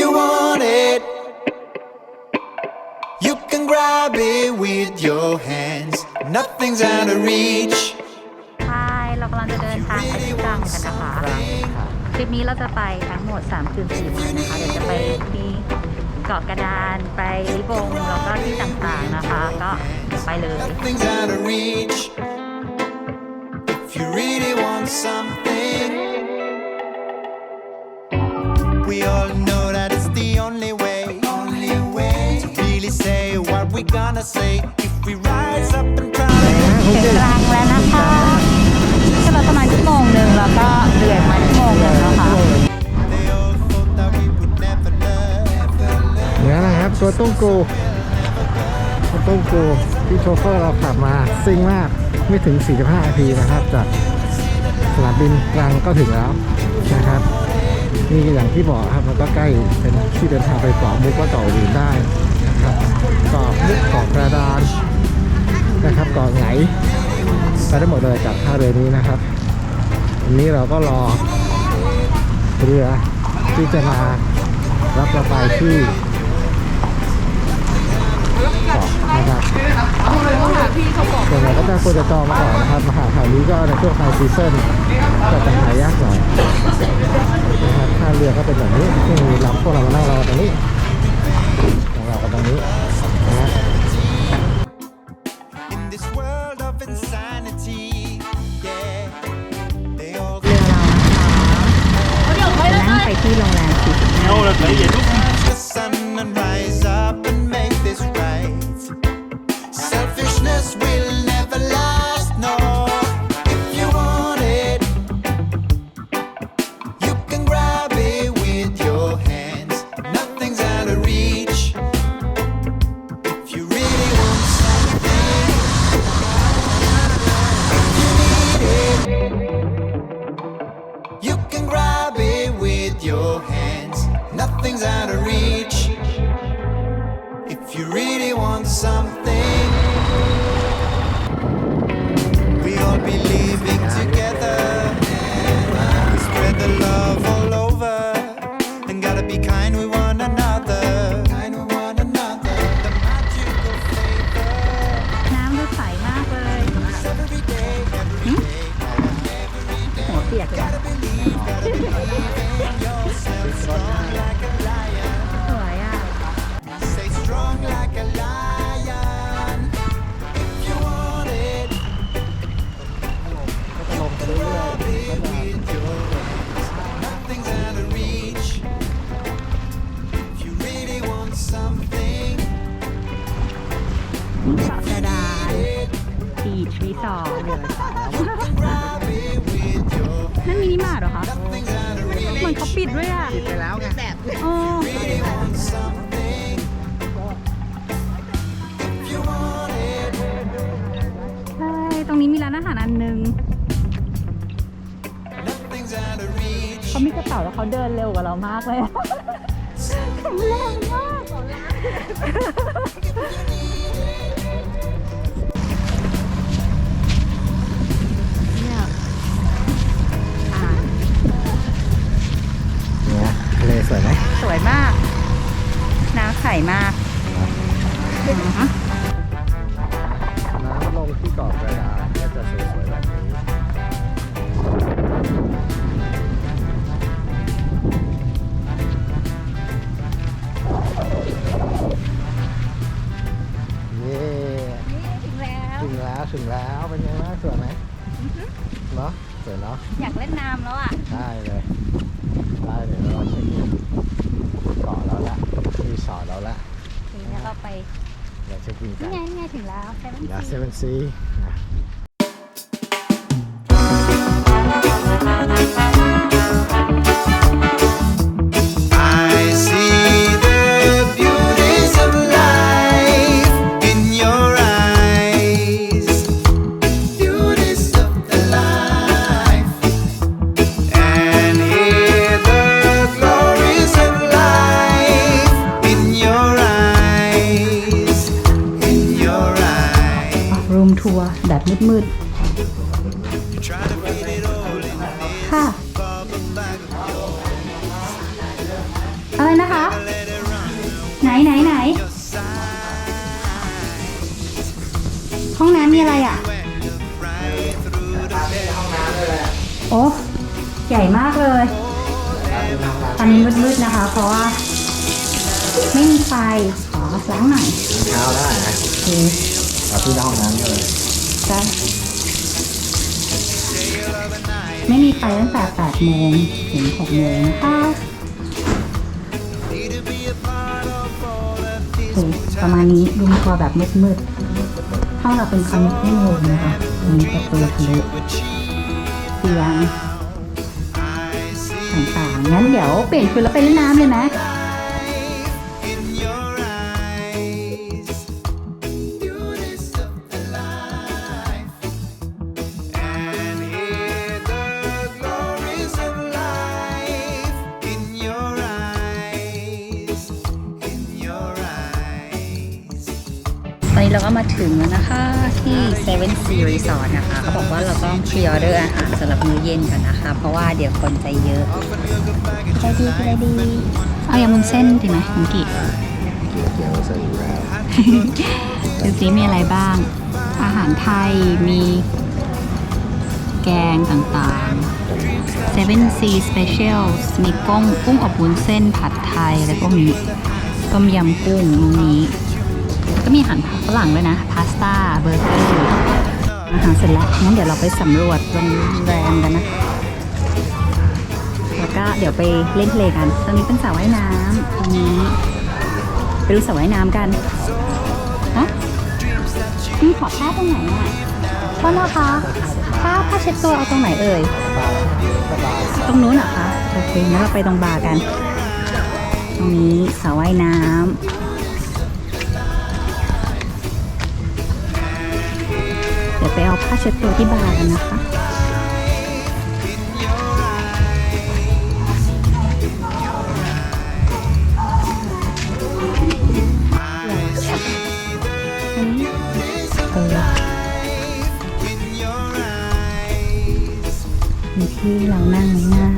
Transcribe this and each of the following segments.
you want it, you can grab it with your hands. Nothing's out of reach. ใช่เรากำลังจะเดินทางไปที่ตรังกันนะคะทริปนี้เราจะไปทั้งหมด 3 คืน4วันนะคะ เดี๋ยวจะไปที่เกาะกระดานไปลิบงแล้วก็ที่ต่างๆนะคะ ก็ไปเลย Nothing's out of reach. If you really want something, we all know we gonna say. If we rise up and try. ถึงตรังแล้วนะคะใช้เวลาประมาณชั่วโมงหนึ่งแล้วก็เดือยมาชั่วโมงหนึ่งนะคะ They all thought that we would never learn. เนี่ยนะครับตัวต้งกูตัวต้งกูที่โชเฟอร์เราขับมาซิ่งมากไม่ถึง 45นาทีนะครับจากสนามบินตรังก็ถึงแล้วนะครับนี่อย่างที่บอกครับมันก็ใกล้เป็นที่เดินทางไปเกาะมุกก็เกาะอื่นได้ นะครับเกาะมุกเกาะกระดานนะครับเกาะไหนไปได้หมดเลยจากท่าเรือนี้นะครับวันนี้เราก็รอเรือที่จะมารับเราไปที่เกาะนะครับส่วนใหญ่ก็จะควรจะจองมาก่อนนะครับมาหาแถวนี้ก็ในช่วงไฮซีซั่นก็จะหายากหน่อยนะครับท่าเรือก็เป็นแบบนี้ที่มีลำพวกเรามานั่งรอตรงนี้นั่งรอกันตรงนี้ นะฮะ In this world of insanity, yeah. They all เรือเรานะคะนั่งไปที่โรงแรมสี catch the sun and rise เขามีกระเป๋าแล้วเขาเดินเร็วกว่าเรามากเลยอะแข็งแรงมากเนี่ยอ่าเนี่ยทะเลสวยไหมสวยมาก น้ำใสมากอือหือน้ำลงที่เกาะกระดานก็จะสวยๆแบบนี้ แล้วถึงแล้วเป็นไงบ้างสวยไหมเนาะสวยเนาะอยากเล่นน้ำแล้วอะได้เลยได้เลยแล้วเราเช็คอินเกาะแล้วละรีสอร์ทแล้วละทีนี้เราไปเราเช็คอินกันี่นไงนี่ไงถึงแล้วเซเว่นยาเซซีเว่นซี มืด Try to fit it all in ๆค่ะ bubble bag of yours. อะไรนะคะ ไหนไหนไหน ห้องน้ำมีอะไรอะ โอ้ใหญ่มากเลย ตอนนี้มืดๆนะคะ เพราะว่า ไม่มีไฟ ขอล้างหน่อยเช้าได้นะโอเคเอาที่ห้องน้ำเลย จ้ะไม่มีไฟตั้งแต่8โมงถึง6โมงนะคะโอเคประมาณนี้รูมคอแบบมืดๆห้องเราเป็นคอนเนคชั่นรูมนะคะมีประตูทะลุเตียงต่างๆงั้นเดี๋ยวเปลี่ยนชุดแล้วไปเล่นน้ำเลยไหม อนนี้เราก็มาถึงแล้วนะคะที่ Seven Sea Resort นะคะเขาบอกว่าเราต้องพรีออเดอร์อาหารสำหรับมื้อเย็นก่อนนะคะ เพราะว่าเดี๋ยวคนจะเยอะอะไรดีอะไรดีเอายำมุนเส้นดีไหมคุณกิเกี่ยวเกี่ยวใส่อยู่แล้วดูซิมีอะไรบ้าง อาหารไทยมีแกงต่างๆ Seven Sea Specials มีกุ้งกุ้งอบวุ้นเส้นผัดไทยแล้วก็มีต้มยำกุ้งมื้อนี้ ก็มีอาหารฝรั่งด้วยนะ พาสต้า เบอร์เกอร์อาหารเสร็จแล้ว งั้นเดี๋ยวเราไปสำรวจโรงแรมกันนะ แล้วก็เดี๋ยวไปเล่นทะเลกัน ตรงนี้เป็นสระว่ายน้ำตรงนี้ ไปดูสระว่ายน้ำกันฮะมีขอผ้าตรงไหนอะโทษนะคะผ้าผ้าเช็ดตัวเอาตรงไหนเอ่ย ตรงนู้นเหรอคะ โอเคงั้นเราไปตรงบาร์กัน ตรงนี้สระว่ายน้ำ เดี๋ยวไปเอาผ้าเช็ดตัวที่บาร์กันนะคะมีที่เรานั่งไหมนะ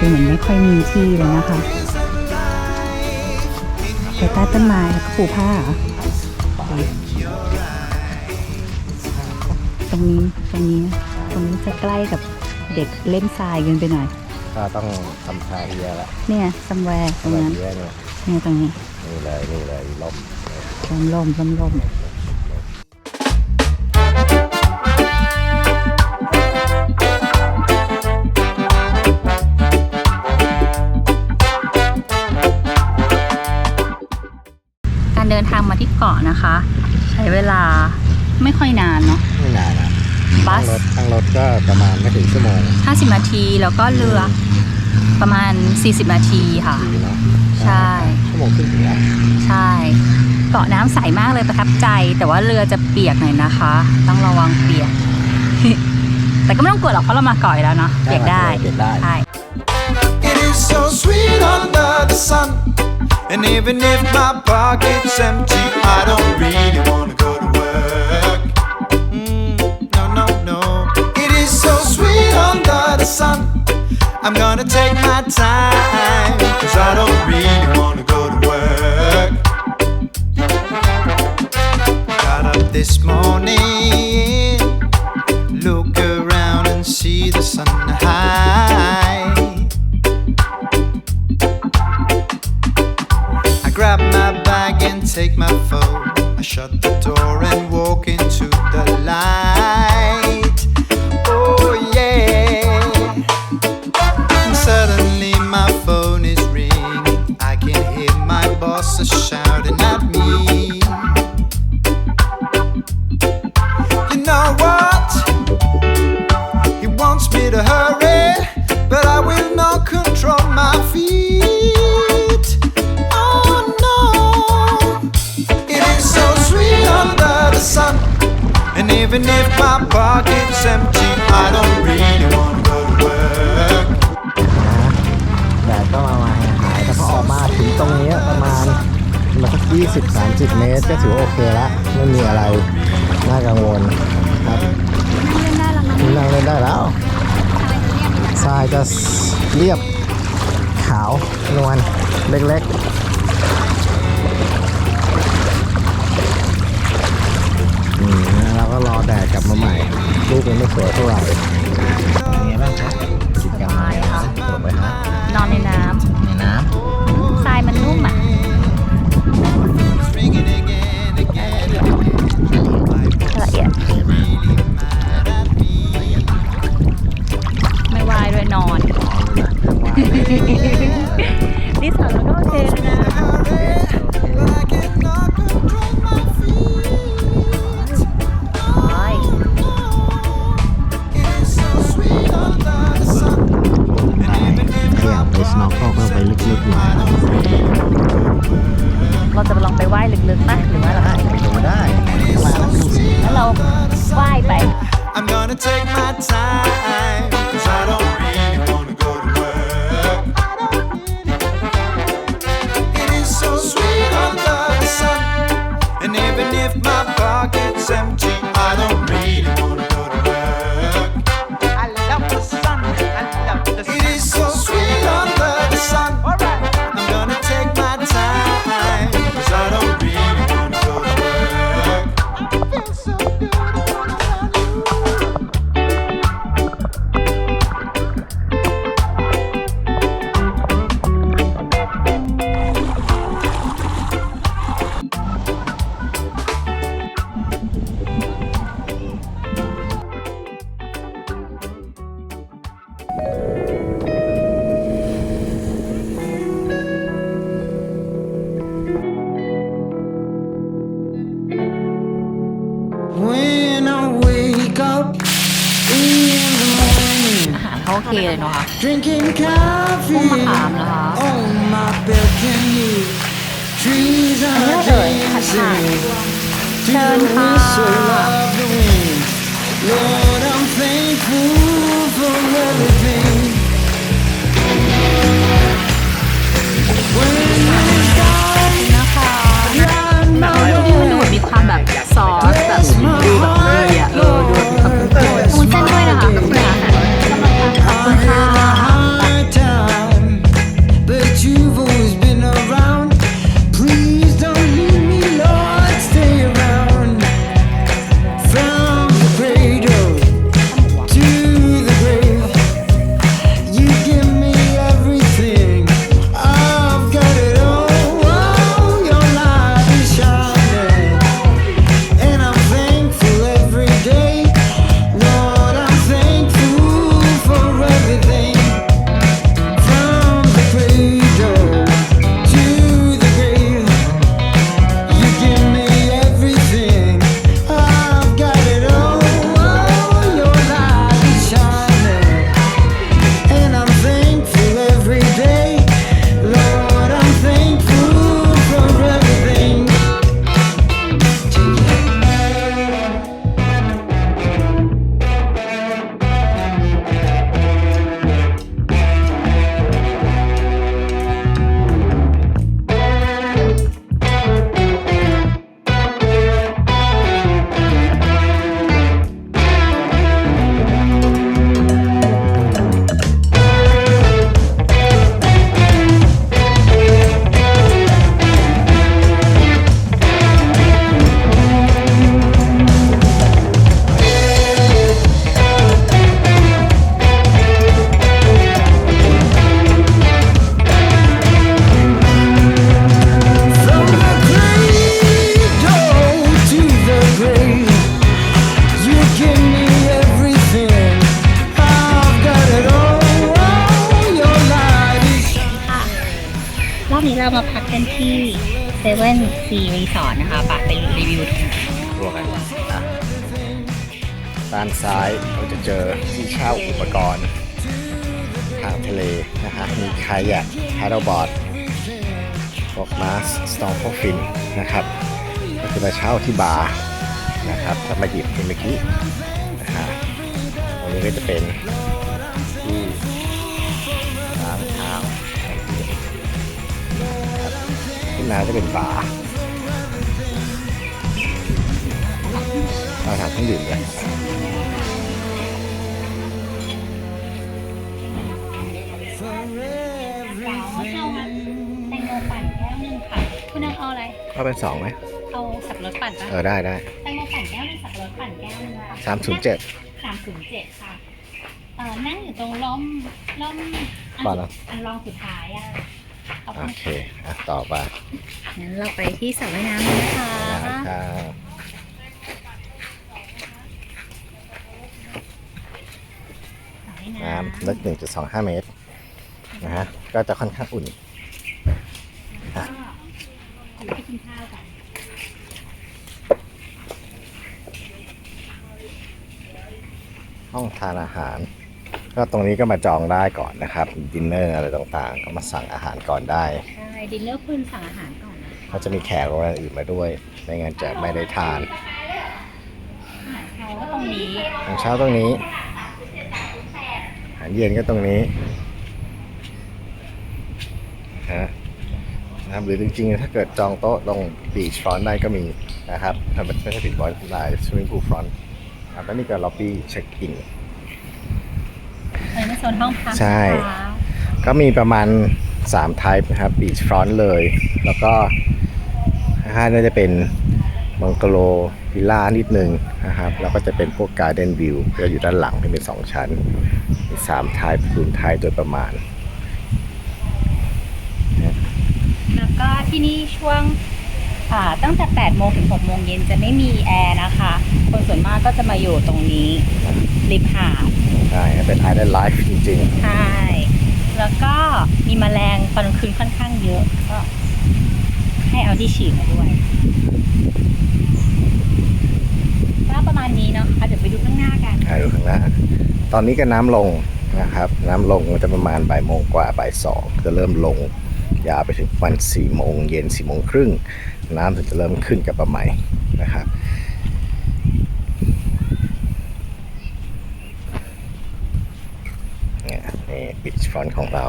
ดูเหมือนไม่ค่อยมีที่เลยนะคะไปใต้ต้นไม้แล้วก็ปูผ้า รอตรงนี้ตรงนี้ตรงนี้จะใกล้กับเด็กเล่นทรายเกินไปหน่อย ก็ต้องทำชาเฮียละเนี่ยซัมแวร์ตรงนั้นเฮียเนี่ยเนี่ยตรงนี้นี่เลยนี่เลยล่มลมลมลมลมการเดินทางมาที่เกาะนะคะ ใช้เวลาไม่ค่อยนานเนาะไม่นานนะ บัทั้งสรถทั้งรถก็ประมาณไม่ถึงชั่วโมง 50 นาทีแล้วก็เรือประมาณ 40 นาทีค่ะ ดีเนาะใช่ ชั่วโมงครึ่งถึงแล้วใช่ เกาะน้ำใสมากเลยประทับใจ แต่ว่าเรือจะเปียกหน่อยนะคะ ต้องระวังเปียก แต่ก็ไม่ต้องกลัวหรอกเพราะเรามาเกาะอยู่แล้วเนาะเปียกได้เปียกได้ ใช่ It is so sweet under the sun. And even if my pocket's empty, I don't take my time, cause I don't really wanna go to work. Got up this morning, Even if my pocket's empty, I don't really wanna to work. แดดก็มาหายแต่พอออกมาถึงตรงนี้ประมาณมาสัก20 30 เมตร ก็ถือว่าโอเคละไม่มีอะไรน่ากังวลครับนั่งเล่นได้แล้วทรายจะเรียบขาวนวลเล็กๆ รอแดดกลับมาใหม่ ลูกยังไม่สวยเท่าไหร่เป็นไงบ้างคะกิจกรรมไหมคะนอนในน้ำในน้ำทรายมันนุ่มอะ อันนี้เลอผัดผ่านเดินค่ะนะคมันดูมีความแบบซอสแบบดูแบบ นี้นะฮะตรงนี้ก็จะเป็นที่น้ำเท้าขึ้นมาจะเป็นฝาเราทำเครื่องดื่มกันเอาเป็นสองไหมเอาสับรถปั่นปะเออได้ได้แตงโมปั่นแก้ว สามศูนย์เจ็ดสามศูนย์เจ็ดค่ะเอ่อนั่งอยู่ตรงล้อมล้อมอันป่ะเหรออันรองสุดท้ายอะขอบโอคุณเคอะต่อไปงั้นเราไปที่สระว่ายน้ำเลยนะคะนะครับสระว่ายน้ำน้ำลึก1.25เมตรนะฮะก็จะค่อนข้างอุ่น ก็เดี๋ยวไปกินข้าวกัน ห้องทานอาหาร ก็ตรงนี้ก็มาจองได้ก่อนนะครับดินเนอร์อะไรต่างๆ ก็มาสั่งอาหารก่อนได้ใช่ดินเนอร์คุณสั่งอาหารก่อนนะเขาจะมีแขกโรงแรมอื่นมาด้วยไม่งั้นจะไม่ได้ทานอาหารเช้าก็ตรงนี้อาหารเช้าตรงนี้อาหารเย็นก็ตรงนี้ฮะนะครับหรือจริงๆ ถ้าเกิดจองโต๊ะตรงบีชฟรอนต์ได้ก็มีนะครับถ้าไม่ใช่บีชฟรอนต์ไลน์สวิมมิ่งพูลฟรอนต์ ครับแล้วนี่ก็ล็อบบี้เช็คอินอันนี้เป็นโซนห้องพักใช่ นะคะก็มีประมาณ3 type นะครับ beach front เลย แล้วก็ห้าน่าจะเป็นบังกะโลวิลล่านิดนึงนะครับ แล้วก็จะเป็นพวก garden view ก็อยู่ด้านหลังที่เป็น 2 ชั้นมี3 type คูณ type โดยประมาณ แล้วก็ที่นี่ช่วงอ่า ตั้งแต่ 8 โมงถึง 6 โมงเย็นจะไม่มีแอร์นะคะ คนส่วนมากก็จะมาอยู่ตรงนี้ริมหาดใช่เป็น island life จริงใช่ แล้วก็มีแมลงตอนกลางคืนค่อนข้างเยอะ ก็ให้เอาที่ฉีดมาด้วยก็ประมาณนี้เนาะอะเดี๋ยวไปดูข้างหน้ากันๆถ่ายดูข้างหน้า ตอนนี้ก็น้ำลงนะครับ น้ำลงมันจะประมาณบ่ายโมงกว่าบ่ายสองจะเริ่มลงยาวไปถึงวันสี่โมงเย็นสี่โมงครึ่ง น้ำถึงจะเริ่มขึ้นกับประใหม่นะครับเนี่ยในบีชฟอนของเรา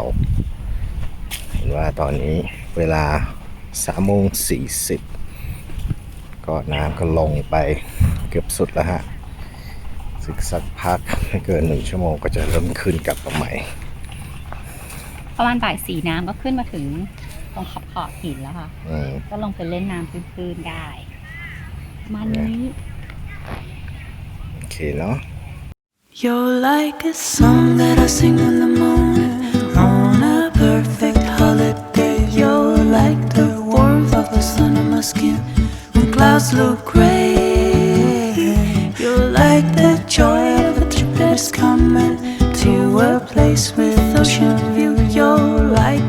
เห็นว่าตอนนี้เวลา3โมง40ก็น้ำก็ลงไปเกือบสุดแล้วฮะสึกสักพักไม่เกินหนึ่งชั่วโมงก็จะเริ่มขึ้นกับมาใหม่ประมาณบ่ายสีน้ำก็ขึ้นมาถึง รงขอบขอบหินแล้วค่ะ อืม ก็ลงไปเล่นน้ำพื้นๆได้ประมันนี้ โอเคเนาะ You're like a song that I sing in the morning on a perfect holiday. You're like the warmth of the sun on my skin when clouds look gray. You're like the joy of a trip that's coming to a place with ocean view.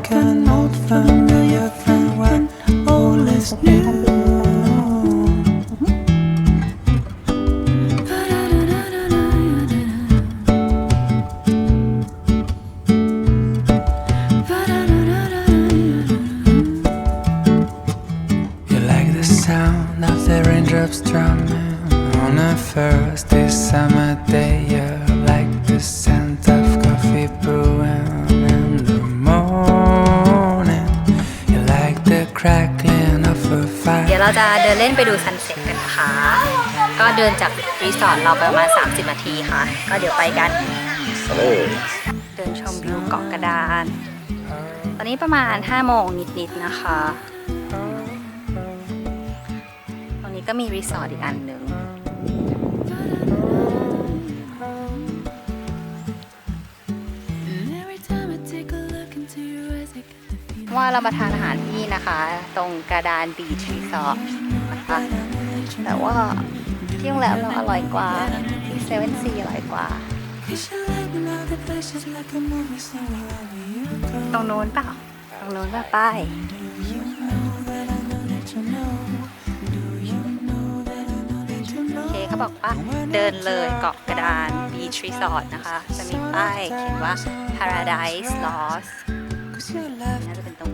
Like an old familiar friend when all is new. เดินจากรีสอร์ทเราไปประมาณ 30 นาทีค่ะ ก็เดี๋ยวไปกันเลยเดินชมวิวเกาะกระดาน ตอนนี้ประมาณ 5 โมงนิดๆนะคะ ตรงนี้ก็มีรีสอร์ทอีกอันหนึ่ง And every time I take a look into your eyes, I get the feeling ว่าเรามาทานอาหารที่นี่นะคะ ตรงกระดานบีชรีสอร์ทนะคะแต่ว่า ที่โรงแรมเราอร่อยกว่าที่เซเว่นซีอร่อยกว่า ตรงโน้นเปล่าตรงโน้นป่ะป้ายเคเขาบอกว่าเดินเลยเกาะกระดานบีชรีสอร์ทนะคะ จะมีป้ายเขียนว่า Paradise Lost น่าจะเป็นตรง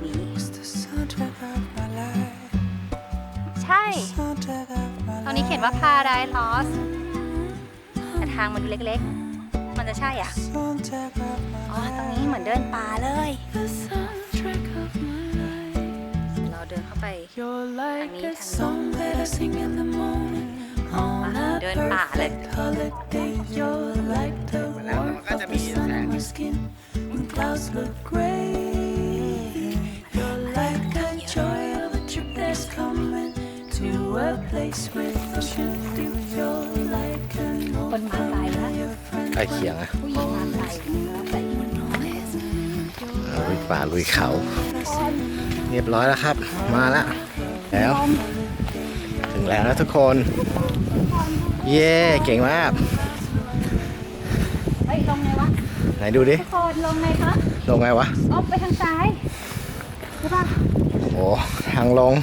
my ตรงนี้เขียนว่า Paradise Lost แต่ทางมันดูเล็กๆ มันจะใช่อะ Soundtrack of my อ๋อ ตรงนี้เหมือนเดินป่าเลย The soundtrack of my life. เราเดินเข้าไป You're like Tangni, a tangni. song that I sing in the morning on a Đơn bả lên. perfect holiday. You're like the warmth of the sun on my skin when คนมาไกลนะใกล้เคียงอะผู้หญิงมาไกลแต่อีกลุยป่าลุยเขา เรียบร้อยแล้วครับ มาแล้วแล้ว ถึงแล้วนะทุกคน เย้เก่งมากเฮ้ยลงไงวะไหนดูดิทุกคนลงไงคะลงไงวะอ้อมไปทางซ้ายใช่ปะโอ้ทางลง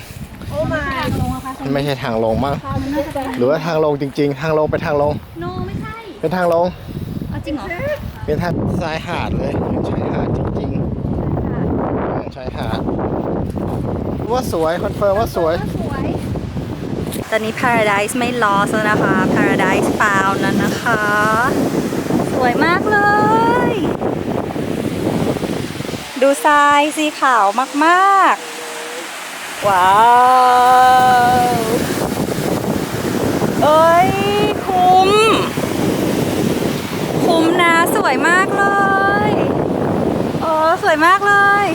โอ้มาทางลงอะคะมันไม่ใช่ทางลงมั้งทางมันน่าจะเป็นหรือว่าทางลงจริง ๆ ทางลงเป็นทางลง โนไม่ใช่เป็นทางลง เอาจริงเหรอเป็นทางชายหาดเลยเป็นชายหาดจริงๆชายหาดว่าสวยคอนเฟิร์มว่าสวย สวย ตอนนี้ Paradise ไม่ lost แล้วนะคะ Paradise found แล้วนะคะ สวยมากเลย ดูทรายสีขาวมาก ๆ ว้าวเอ้ย คุ้ม คุ้มนะ สวยมากเลย เออ สวยมากเลย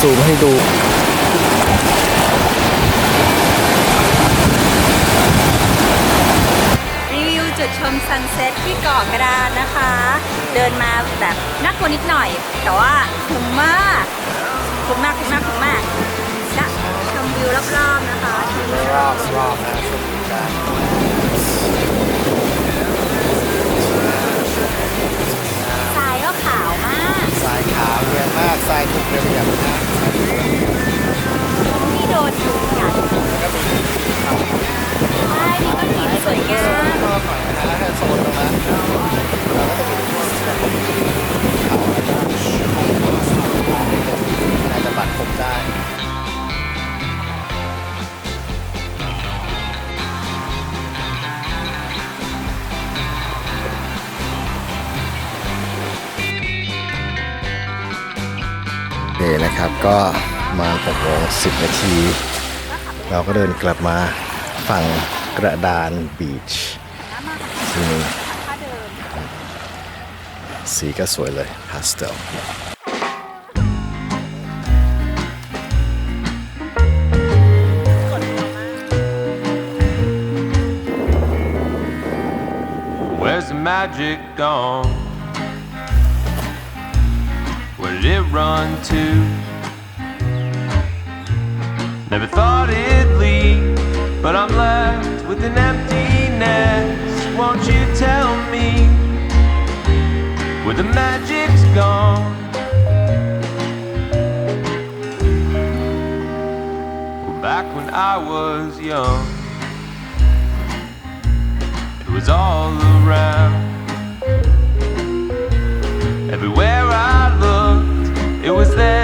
ซูมให้ดูรีวิวจุดชมซันเซ็ตที่เกาะกระดานนะคะ เดินมาแบบน่ากลัวนิดหน่อย แต่ว่าคุ้มมากคุ้มมากคุ้มมากคุ้มมากและชมวิวรอบๆนะคะชมวิวรอบรอบนะชมกันาวเนียนมากทรายถูกระเรียบนะที่โดนยุงกัดใช่มีก้อนหินสวยงามรอบหน่อยนะฮะถ้าโซนตรงนั้นเราก็จะมีพวกแบบเขาแล้วก็น่าจะบัดผมได้ นะครับ ก็มา6โมง10นาที เราก็เดินกลับมาฝั่งกระดานบีชซึ่งสีก็สวยเลยพาสเทล magic gone? Did it run to? Never thought it'd leave, but I'm left with an emptiness. Won't you tell me where the magic's gone? Back when I was young it was all around. Was there.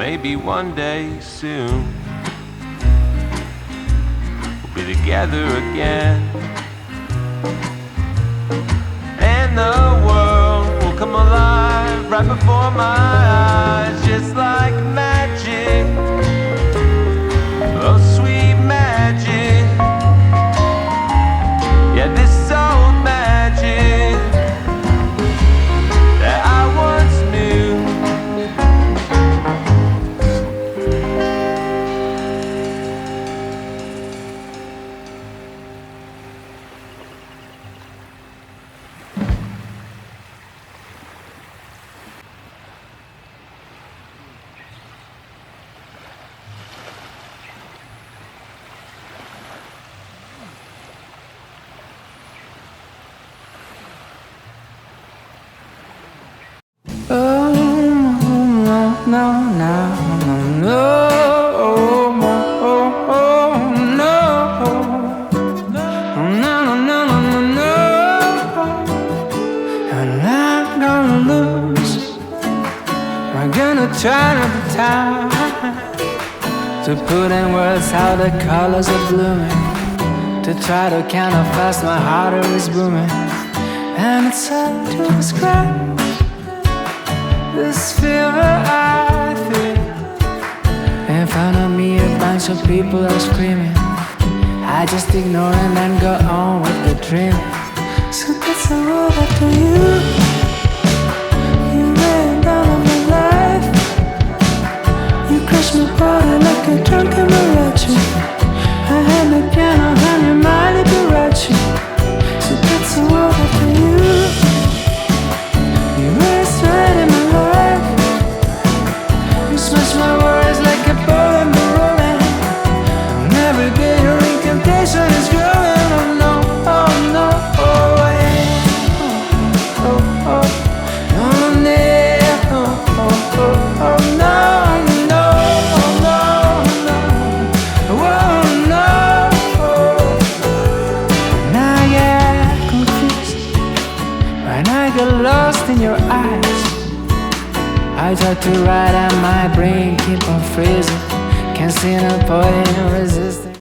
'Maybe one day soon we'll be together again. And the world will come alive right before my eyes, just like magic. To put in words how the colors are blooming. To try to count how fast my heart is booming. And it's hard to describe this fever I feel. In front of me, a bunch of people are screaming. I just ignore and then go on with the dream. So that's all over to. You